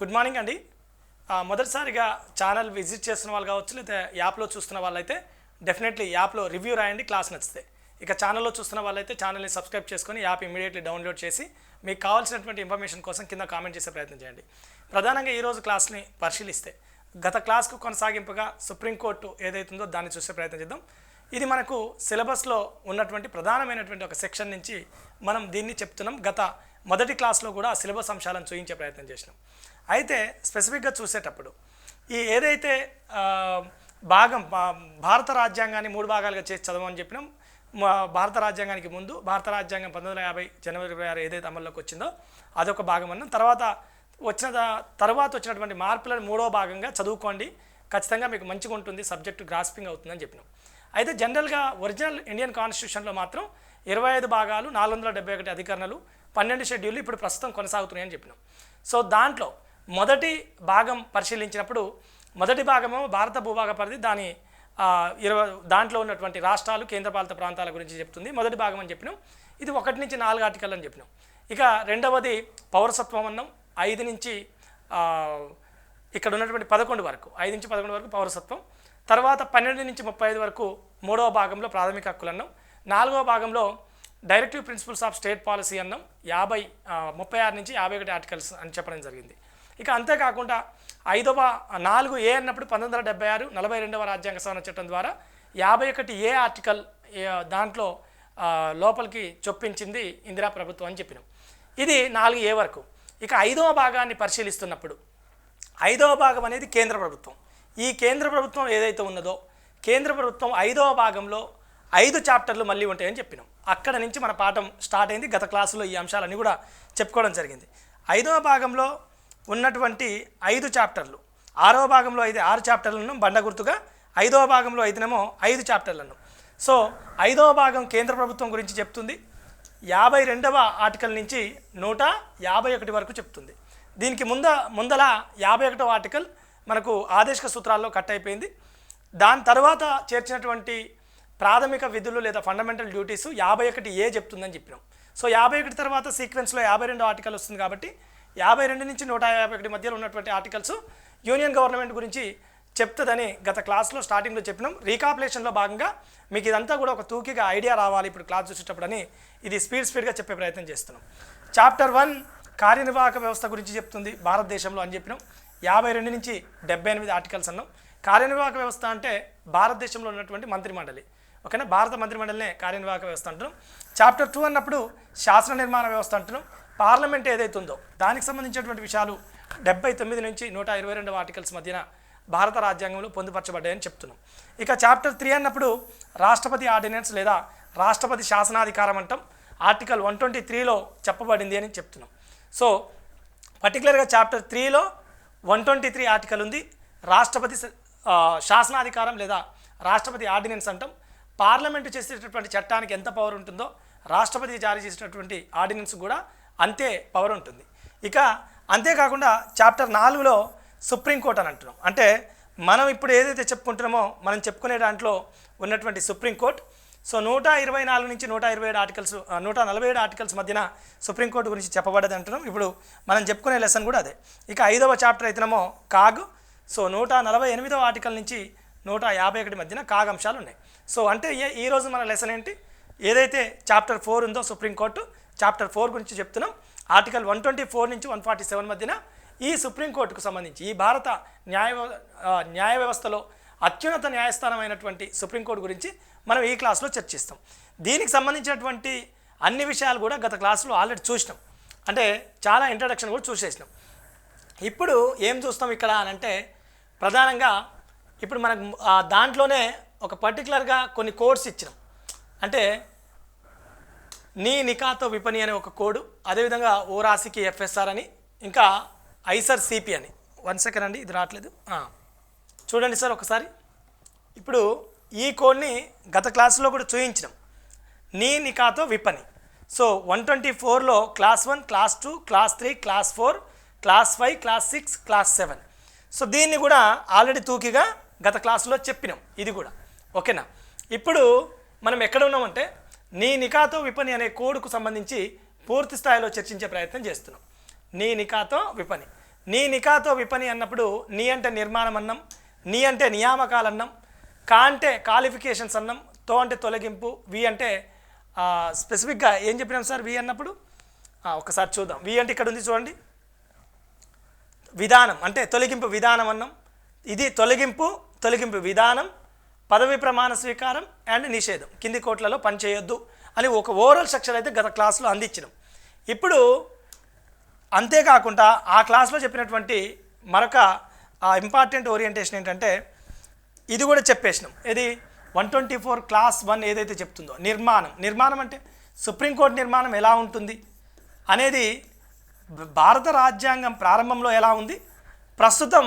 Good morning అండి. మొదటిసారిగా channel visit చేస్తున్న వాళ్ళు కావచ్చు లేదా యాప్లో చూస్తున్న వాళ్ళైతే డెఫినెట్లీ యాప్లో రివ్యూ రాయండి క్లాస్ నచ్చితే. ఇక ఛానల్లో చూస్తున్న వాళ్ళైతే ఛానల్ని సబ్స్క్రైబ్ చేసుకొని యాప్ ఇమీడియట్లీ డౌన్లోడ్ చేసి మీకు కావాల్సినటువంటి ఇన్ఫర్మేషన్ కోసం కింద కామెంట్ చేసే ప్రయత్నం చేయండి. ప్రధానంగా ఈరోజు క్లాస్ని పరిశీలిస్తే గత క్లాస్కు కొనసాగింపుగా సుప్రీంకోర్టు ఏదైతుందో దాన్ని చూసే ప్రయత్నం చేద్దాం. ఇది మనకు సిలబస్లో ఉన్నటువంటి ప్రధానమైనటువంటి ఒక సెక్షన్ నుంచి మనం దీన్ని చెప్తున్నాం. గత మొదటి క్లాస్లో కూడా సిలబస్ అంశాలను చూపించే ప్రయత్నం చేసినాం. అయితే స్పెసిఫిక్గా చూసేటప్పుడు ఈ ఏదైతే భాగం భారత రాజ్యాంగాన్ని మూడు భాగాలుగా చేసి చదవమని చెప్పినాం మా భారత రాజ్యాంగానికి ముందు భారత రాజ్యాంగం పంతొమ్మిది వందల యాభై జనవరి ఇరవై ఆరు ఏదైతే అమల్లోకి వచ్చిందో అదొక భాగం అన్నాం. తర్వాత వచ్చిన తర్వాత వచ్చినటువంటి మార్పులను మూడో భాగంగా చదువుకోండి. ఖచ్చితంగా మీకు మంచిగా ఉంటుంది సబ్జెక్టు గ్రాస్పింగ్ అవుతుందని చెప్పినాం. అయితే జనరల్గా ఒరిజినల్ ఇండియన్ కాన్స్టిట్యూషన్లో మాత్రం ఇరవై ఐదు భాగాలు నాలుగు వందల డెబ్బై ఒకటి అధికరణలు పన్నెండు షెడ్యూల్ ఇప్పుడు ప్రస్తుతం కొనసాగుతున్నాయని చెప్పినాం. సో దాంట్లో మొదటి భాగం పరిశీలించినప్పుడు మొదటి భాగము భారత భూభాగ పరిధి దాని ఇరవై దాంట్లో ఉన్నటువంటి రాష్ట్రాలు కేంద్రపాలిత ప్రాంతాల గురించి చెప్తుంది. మొదటి భాగం అని చెప్పినాం. ఇది ఒకటి నుంచి నాలుగు ఆర్టికల్ అని చెప్పినాం. ఇక రెండవది పౌరసత్వం అన్నం ఐదు నుంచి ఇక్కడ ఉన్నటువంటి పదకొండు వరకు ఐదు నుంచి పదకొండు వరకు పౌరసత్వం. తర్వాత పన్నెండు నుంచి ముప్పై ఐదు వరకు మూడవ భాగంలో ప్రాథమిక హక్కులు అన్నం. నాలుగవ భాగంలో directive principles of state policy అన్నం. యాభై ముప్పై ఆరు నుంచి యాభై ఒకటి ఆర్టికల్స్ అని చెప్పడం జరిగింది. ఇక అంతేకాకుండా ఐదవ నాలుగు ఏ అన్నప్పుడు పంతొమ్మిది వందల డెబ్బై ఆరు నలభై రెండవ రాజ్యాంగ సవరణ చట్టం ద్వారా యాభై ఒకటి ఏ ఆర్టికల్ దాంట్లో లోపలికి చొప్పించింది ఇందిరా ప్రభుత్వం అని చెప్పినాం. ఇది నాలుగు ఏ వరకు? ఇక ఐదవ భాగాన్ని పరిశీలిస్తున్నప్పుడు ఐదవ భాగం అనేది కేంద్ర ప్రభుత్వం. ఈ కేంద్ర ప్రభుత్వం ఏదైతే ఉన్నదో కేంద్ర ప్రభుత్వం ఐదవ భాగంలో ఐదు చాప్టర్లు మళ్ళీ ఉంటాయని చెప్పినాం. అక్కడ నుంచి మన పాఠం స్టార్ట్ అయింది. గత క్లాసులో ఈ అంశాలన్నీ కూడా చెప్పుకోవడం జరిగింది. ఐదవ భాగంలో ఉన్నటువంటి ఐదు చాప్టర్లు. ఆరవ భాగంలో అయితే ఆరు చాప్టర్లను బండ గుర్తుగా ఐదవ భాగంలో అయితేనేమో ఐదు చాప్టర్లను. సో ఐదవ భాగం కేంద్ర ప్రభుత్వం గురించి చెప్తుంది. యాభై రెండవ ఆర్టికల్ నుంచి నూట యాభై ఒకటి వరకు చెప్తుంది. దీనికి ముంద ముందల యాభై ఒకటవ ఆర్టికల్ మనకు ఆదేశిక సూత్రాల్లో కట్ అయిపోయింది. దాని తర్వాత చేర్చినటువంటి ప్రాథమిక విధులు లేదా ఫండమెంటల్ డ్యూటీస్ యాభై ఒకటి ఏ చెప్తుందని చెప్పినాం. సో యాభై ఒకటి తర్వాత సీక్వెన్స్లో యాభై రెండు ఆర్టికల్ వస్తుంది కాబట్టి యాభై రెండు నుంచి నూట యాభై ఒకటి మధ్యలో ఉన్నటువంటి ఆర్టికల్స్ యూనియన్ గవర్నమెంట్ గురించి చెప్తుందని గత క్లాస్లో స్టార్టింగ్లో చెప్పినాం. రీకాపులేషన్లో భాగంగా మీకు ఇదంతా కూడా ఒక తూకిగా ఐడియా రావాలి ఇప్పుడు క్లాస్ చూసేటప్పుడని ఇది స్పీడ్ స్పీడ్గా చెప్పే ప్రయత్నం చేస్తున్నాం. చాప్టర్ వన్ కార్యనిర్వాహక వ్యవస్థ గురించి చెప్తుంది భారతదేశంలో అని చెప్పినాం. యాభై రెండు నుంచి డెబ్బై ఎనిమిది ఆర్టికల్స్ అన్నాం. కార్యనిర్వాహక వ్యవస్థ అంటే భారతదేశంలో ఉన్నటువంటి మంత్రిమండలి. ఓకేనా? భారత మంత్రిమండలినే కార్యనిర్వాహక వ్యవస్థ అంటున్నాం. చాప్టర్ టూ అన్నప్పుడు శాసన నిర్మాణ వ్యవస్థ అంటున్నాం. పార్లమెంట్ ఏదైతే ఉందో దానికి సంబంధించినటువంటి విషయాలు డెబ్బై తొమ్మిది నుంచి నూట ఇరవై రెండవ ఆర్టికల్స్ మధ్యన భారత రాజ్యాంగంలో పొందుపరచబడ్డాయని చెప్తున్నాం. ఇక చాప్టర్ త్రీ అన్నప్పుడు రాష్ట్రపతి ఆర్డినెన్స్ లేదా రాష్ట్రపతి శాసనాధికారం అంటాం ఆర్టికల్ వన్ ట్వంటీ త్రీలో చెప్పబడింది అని చెప్తున్నాం. సో పర్టికులర్గా చాప్టర్ త్రీలో వన్ ట్వంటీ త్రీ ఆర్టికల్ ఉంది రాష్ట్రపతి శాసనాధికారం లేదా రాష్ట్రపతి ఆర్డినెన్స్ అంటాం. పార్లమెంటు చేసేటటువంటి చట్టానికి ఎంత పవర్ ఉంటుందో రాష్ట్రపతి జారీ చేసినటువంటి ఆర్డినెన్స్ కూడా అంతే పవర్ ఉంటుంది. ఇక అంతేకాకుండా చాప్టర్ నాలుగులో సుప్రీంకోర్టు అని అంటున్నాం. అంటే మనం ఇప్పుడు ఏదైతే చెప్పుకుంటున్నామో మనం చెప్పుకునే దాంట్లో ఉన్నటువంటి సుప్రీంకోర్టు సో నూట ఇరవై నాలుగు నుంచి నూట ఇరవై ఏడు ఆర్టికల్స్ నూట నలభై ఏడు ఆర్టికల్స్ మధ్యన సుప్రీంకోర్టు గురించి చెప్పబడ్డది అంటున్నాం. ఇప్పుడు మనం చెప్పుకునే లెసన్ కూడా అదే. ఇక ఐదవ చాప్టర్ అయితేనేమో కాగ్. సో నూట నలభై ఎనిమిదవ ఆర్టికల్ నుంచి నూట యాభై ఒకటి మధ్యన కాగ్ అంశాలు ఉన్నాయి. సో అంటే ఏ ఈరోజు మన లెసన్ ఏంటి? ఏదైతే చాప్టర్ ఫోర్ ఉందో సుప్రీంకోర్టు చాప్టర్ ఫోర్ గురించి చెప్తున్నాం. ఆర్టికల్ వన్ ట్వంటీ ఫోర్ నుంచి వన్ ఫార్టీ సెవెన్ మధ్యన ఈ సుప్రీంకోర్టుకు సంబంధించి ఈ భారత న్యాయ న్యాయ వ్యవస్థలో అత్యున్నత న్యాయస్థానం అయినటువంటి సుప్రీంకోర్టు గురించి మనం ఈ క్లాస్లో చర్చిస్తాం. దీనికి సంబంధించినటువంటి అన్ని విషయాలు కూడా గత క్లాసులో ఆల్రెడీ చూసినాం. అంటే చాలా ఇంట్రడక్షన్ కూడా చూసేసినాం. ఇప్పుడు ఏం చూస్తాం ఇక్కడ అని అంటే ప్రధానంగా ఇప్పుడు మనకు దాంట్లోనే ఒక పర్టికులర్గా కొన్ని కోడ్స్ ఇచ్చినాం. అంటే నీ నికాతో విపణి అనే ఒక కోడ్ అదేవిధంగా ఓ రాశికి ఎఫ్ఎస్ఆర్ అని ఇంకా ఐసర్ సిపి అని. వన్ సెకండ్ అండి ఇది రావట్లేదు. చూడండి సార్ ఒకసారి. ఇప్పుడు ఈ కోడ్ని గత క్లాసులో కూడా చూయించినాం. నీ నికాతో విపణి. సో వన్ ట్వంటీ ఫోర్లో class one class two class three class four class five class six class seven so దీన్ని కూడా ఆల్రెడీ తూకిగా గత క్లాసులో చెప్పినాం. ఇది కూడా. ఓకేనా? ఇప్పుడు మనం ఎక్కడ ఉన్నామంటే నీ నికాతో విపణి అనే కోడ్కు సంబంధించి పూర్తి స్థాయిలో చర్చించే ప్రయత్నం చేస్తున్నాం. నీ నికాతో విపణి. నీ నికాతో విపణి అన్నప్పుడు నీ అంటే నిర్మాణం అన్నం నీ అంటే నియామకాలు అన్నం కా అంటే క్వాలిఫికేషన్స్ అన్నం తో అంటే తొలగింపు వి అంటే స్పెసిఫిక్గా ఏం చెప్పినాం సార్ వి అన్నప్పుడు? ఒకసారి చూద్దాం. వి అంటే ఇక్కడ ఉంది చూడండి. విధానం అంటే తొలగింపు విధానం అన్నం. ఇది తొలగింపు తొలగింపు విధానం పదవి ప్రమాణ స్వీకారం అండ్ నిషేధం. కింది కోట్లలో పనిచేయొద్దు అని ఒక ఓవరాల్ స్ట్రక్చర్ అయితే గత క్లాస్లో అందించినాం. ఇప్పుడు అంతేకాకుండా ఆ క్లాస్లో చెప్పినటువంటి మరొక ఇంపార్టెంట్ ఓరియంటేషన్ ఏంటంటే ఇది కూడా చెప్పేసినాం. ఇది one twenty four class one ఏదైతే చెప్తుందో నిర్మాణం. నిర్మాణం అంటే సుప్రీంకోర్టు నిర్మాణం ఎలా ఉంటుంది? అనేది భారత రాజ్యాంగం ప్రారంభంలో ఎలా ఉంది? ప్రస్తుతం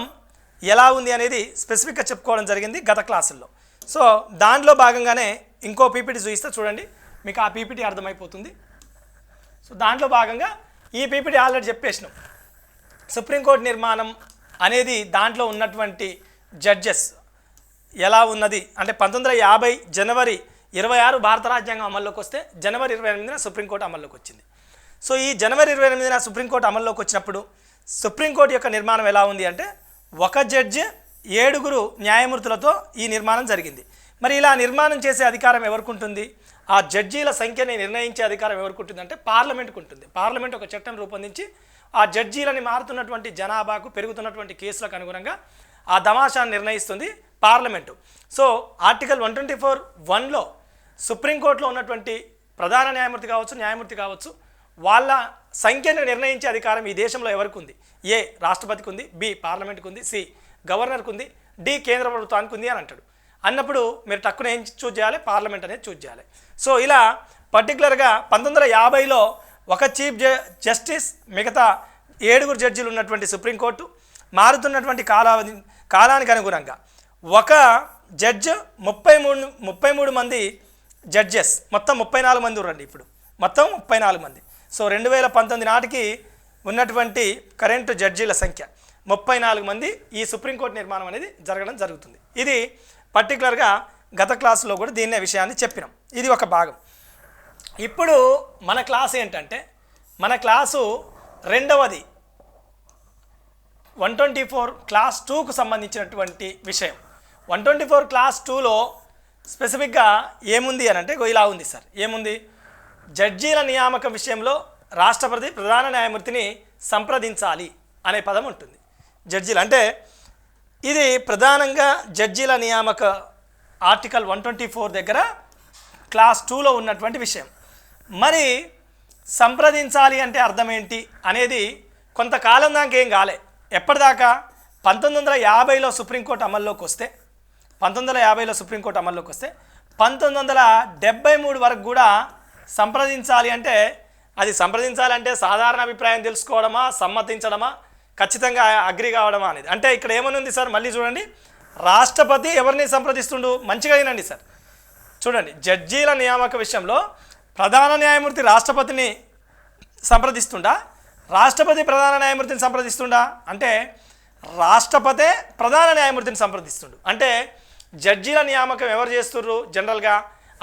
ఎలా ఉంది అనేది స్పెసిఫిక్గా చెప్పుకోవడం జరిగింది గత క్లాసుల్లో. సో దాంట్లో భాగంగానే ఇంకో పీపీటీ చూపిస్తే చూడండి. మీకు ఆ పీపీటీ అర్థమైపోతుంది. సో దాంట్లో భాగంగా ఈ పీపీటీ ఆల్రెడీ చెప్పేసినాం. సుప్రీంకోర్టు నిర్మాణం అనేది దాంట్లో ఉన్నటువంటి జడ్జెస్ ఎలా ఉన్నది? అంటే పంతొమ్మిది వందల యాభై జనవరి ఇరవై ఆరు భారత రాజ్యాంగం అమల్లోకి వస్తే జనవరి ఇరవై ఎనిమిదిన సుప్రీంకోర్టు అమల్లోకి వచ్చింది. సో ఈ జనవరి ఇరవై ఎనిమిదిన సుప్రీంకోర్టు అమల్లోకి వచ్చినప్పుడు సుప్రీంకోర్టు యొక్క నిర్మాణం ఎలా ఉంది అంటే ఒక జడ్జి ఏడుగురు న్యాయమూర్తులతో ఈ నిర్మాణం జరిగింది. మరి ఇలా నిర్మాణం చేసే అధికారం ఎవరికి ఉంటుంది ఆ జడ్జీల సంఖ్యని నిర్ణయించే అధికారం ఎవరికి ఉంటుంది అంటే పార్లమెంట్కి ఉంటుంది పార్లమెంట్ ఒక చట్టం రూపొందించి ఆ జడ్జీలని మారుతున్నటువంటి జనాభాకు పెరుగుతున్నటువంటి కేసులకు అనుగుణంగా ఆ దమాషాన్ని నిర్ణయిస్తుంది parliament. So article one twenty four వన్లో సుప్రీంకోర్టులో ఉన్నటువంటి ప్రధాన న్యాయమూర్తి కావచ్చు న్యాయమూర్తి కావచ్చు వాళ్ళ సంఖ్యను నిర్ణయించే అధికారం ఈ దేశంలో ఎవరికి ఉంది ఏ రాష్ట్రపతికి ఉంది బి పార్లమెంట్కి ఉంది సి గవర్నర్కు ఉంది డి కేంద్ర ప్రభుత్వానికి ఉంది అని అంటాడు. అన్నప్పుడు మీరు టక్కున ఏం చూజ్ చేయాలి? పార్లమెంట్ అనేది చూజ్ చేయాలి. సో ఇలా పర్టికులర్గా పంతొమ్మిది వందల యాభైలో ఒక చీఫ్ జ జస్టిస్ మిగతా ఏడుగురు జడ్జీలు ఉన్నటువంటి సుప్రీంకోర్టు మారుతున్నటువంటి కాలావధి కాలానికి అనుగుణంగా ఒక జడ్జ్ ముప్పై మూడు ముప్పై మూడు మంది జడ్జెస్ మొత్తం ముప్పై నాలుగు మంది ఉరండి ఇప్పుడు. మొత్తం ముప్పై నాలుగు మంది. సో రెండు వేల పంతొమ్మిది నాటికి ఉన్నటువంటి కరెంటు జడ్జీల సంఖ్య ముప్పై నాలుగు మంది ఈ సుప్రీంకోర్టు నిర్మాణం అనేది జరగడం జరుగుతుంది. ఇది పర్టికులర్గా గత క్లాసులో కూడా దీన్నే విషయాన్ని చెప్పినాం. ఇది ఒక భాగం. ఇప్పుడు మన క్లాస్ ఏంటంటే మన క్లాసు రెండవది వన్ ట్వంటీ ఫోర్ క్లాస్ టూకు సంబంధించినటువంటి విషయం. వన్ ట్వంటీ ఫోర్ క్లాస్ టూలో స్పెసిఫిక్గా ఏముంది అని అంటే ఇలా ఉంది సార్. ఏముంది? జడ్జీల నియామకం విషయంలో రాష్ట్రపతి ప్రధాన న్యాయమూర్తిని సంప్రదించాలి అనే పదం ఉంటుంది. జడ్జీలు. అంటే ఇది ప్రధానంగా జడ్జీల నియామక ఆర్టికల్ వన్ ట్వంటీ ఫోర్ దగ్గర క్లాస్ టూలో ఉన్నటువంటి విషయం. మరి సంప్రదించాలి అంటే అర్థం ఏంటి అనేది కొంతకాలం దాకా ఏం కాలే. ఎప్పటిదాకా? పంతొమ్మిది వందల యాభైలో సుప్రీంకోర్టు అమల్లోకి వస్తే పంతొమ్మిది వందల యాభైలో సుప్రీంకోర్టు అమల్లోకి వస్తే పంతొమ్మిది వందల డెబ్బై మూడు వరకు కూడా సంప్రదించాలి అంటే అది సంప్రదించాలంటే సాధారణ అభిప్రాయం తెలుసుకోవడమా సమ్మతించడమా? ఖచ్చితంగా అగ్రి కావడం అనేది. అంటే ఇక్కడ ఏమనుంది సార్? మళ్ళీ చూడండి. రాష్ట్రపతి ఎవరిని సంప్రదిస్తుండు? మంచిగా అయినండి సార్. చూడండి. జడ్జీల నియామక విషయంలో ప్రధాన న్యాయమూర్తి రాష్ట్రపతిని సంప్రదిస్తుండా? రాష్ట్రపతి ప్రధాన న్యాయమూర్తిని సంప్రదిస్తుండా? అంటే రాష్ట్రపతే ప్రధాన న్యాయమూర్తిని సంప్రదిస్తుండు. అంటే జడ్జీల నియామకం ఎవరు చేస్తుర్రు? జనరల్గా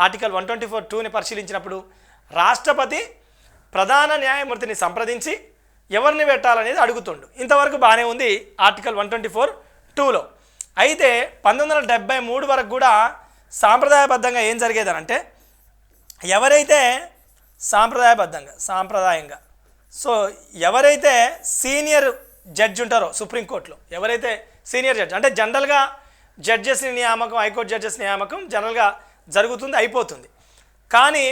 ఆర్టికల్ వన్ ట్వంటీ ఫోర్ టూని పరిశీలించినప్పుడు రాష్ట్రపతి ప్రధాన న్యాయమూర్తిని సంప్రదించి ఎవరిని పెట్టాలనేది అడుగుతుండు. ఇంతవరకు బాగానే ఉంది ఆర్టికల్ వన్ ట్వంటీ ఫోర్ టూలో. అయితే పంతొమ్మిది వందల డెబ్బై మూడు వరకు కూడా సాంప్రదాయబద్ధంగా ఏం జరిగేదనంటే ఎవరైతే సాంప్రదాయబద్ధంగా సాంప్రదాయంగా సో ఎవరైతే సీనియర్ జడ్జి ఉంటారో సుప్రీంకోర్టులో ఎవరైతే సీనియర్ జడ్జి అంటే జనరల్గా జడ్జెస్ నియామకం హైకోర్టు జడ్జెస్ నియామకం జనరల్గా జరుగుతుంది అయిపోతుంది. కానీ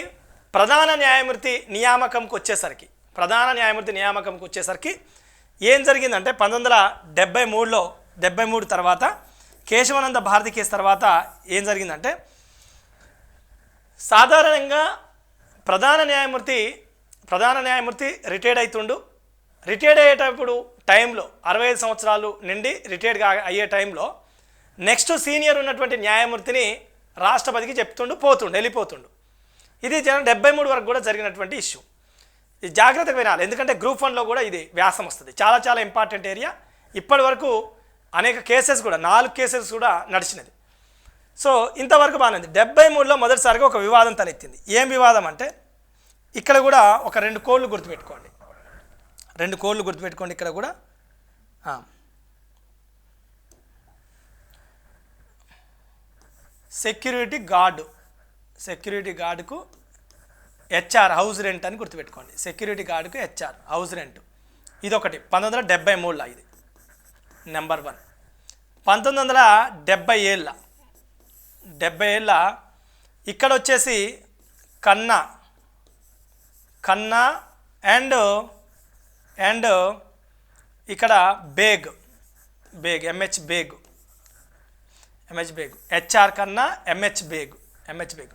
ప్రధాన న్యాయమూర్తి నియామకంకి వచ్చేసరికి ప్రధాన న్యాయమూర్తి నియామకంకి వచ్చేసరికి ఏం జరిగిందంటే పంతొమ్మిది వందల డెబ్బై మూడులో డెబ్బై మూడు తర్వాత కేశవానంద భారతి కేసు తర్వాత ఏం జరిగిందంటే సాధారణంగా ప్రధాన న్యాయమూర్తి ప్రధాన న్యాయమూర్తి రిటైర్డ్ అవుతుండు రిటైర్డ్ అయ్యేటప్పుడు టైంలో అరవై ఐదు సంవత్సరాలు నిండి రిటైర్డ్ అయ్యే టైంలో నెక్స్ట్ సీనియర్ ఉన్నటువంటి న్యాయమూర్తిని రాష్ట్రపతికి చెప్తుండు పోతుండు వెళ్ళిపోతుండు. ఇది జన డెబ్బై మూడు వరకు కూడా జరిగినటువంటి ఇష్యూ. ఇది జాగ్రత్తగా వినాలి. ఎందుకంటే గ్రూప్ వన్లో కూడా ఇది వ్యాసం వస్తుంది. చాలా చాలా ఇంపార్టెంట్ ఏరియా. ఇప్పటి వరకు అనేక కేసెస్ కూడా నాలుగు కేసెస్ కూడా నడిచినది. సో ఇంతవరకు బాగానే ఉంది. డెబ్బై మూడులో మొదటిసారిగా ఒక వివాదం తలెత్తింది. ఏం వివాదం అంటే ఇక్కడ కూడా ఒక రెండు కోళ్ళు గుర్తుపెట్టుకోండి. రెండు కోళ్ళు గుర్తుపెట్టుకోండి ఇక్కడ కూడా. Security guard. సెక్యూరిటీ గార్డుకు హెచ్ఆర్ హౌస్ రెంట్ అని గుర్తుపెట్టుకోండి. సెక్యూరిటీ గార్డుకు హెచ్ఆర్ హౌస్ రెంట్ ఇది ఒకటి పంతొమ్మిది వందల డెబ్బై మూడులో ఇది. నెంబర్ వన్ పంతొమ్మిది వందల డెబ్బై ఏళ్ళ. డెబ్బై ఏళ్ళ ఇక్కడ వచ్చేసి కన్నా కన్నా అండ్ అండ్ ఇక్కడ బేగ్ బేగ్ ఎంహెచ్ బేగ్ ఎంహెచ్ బేగ్ హెచ్ఆర్ కన్నా ఎంహెచ్ బేగ్ ఎంహెచ్ బేగ్.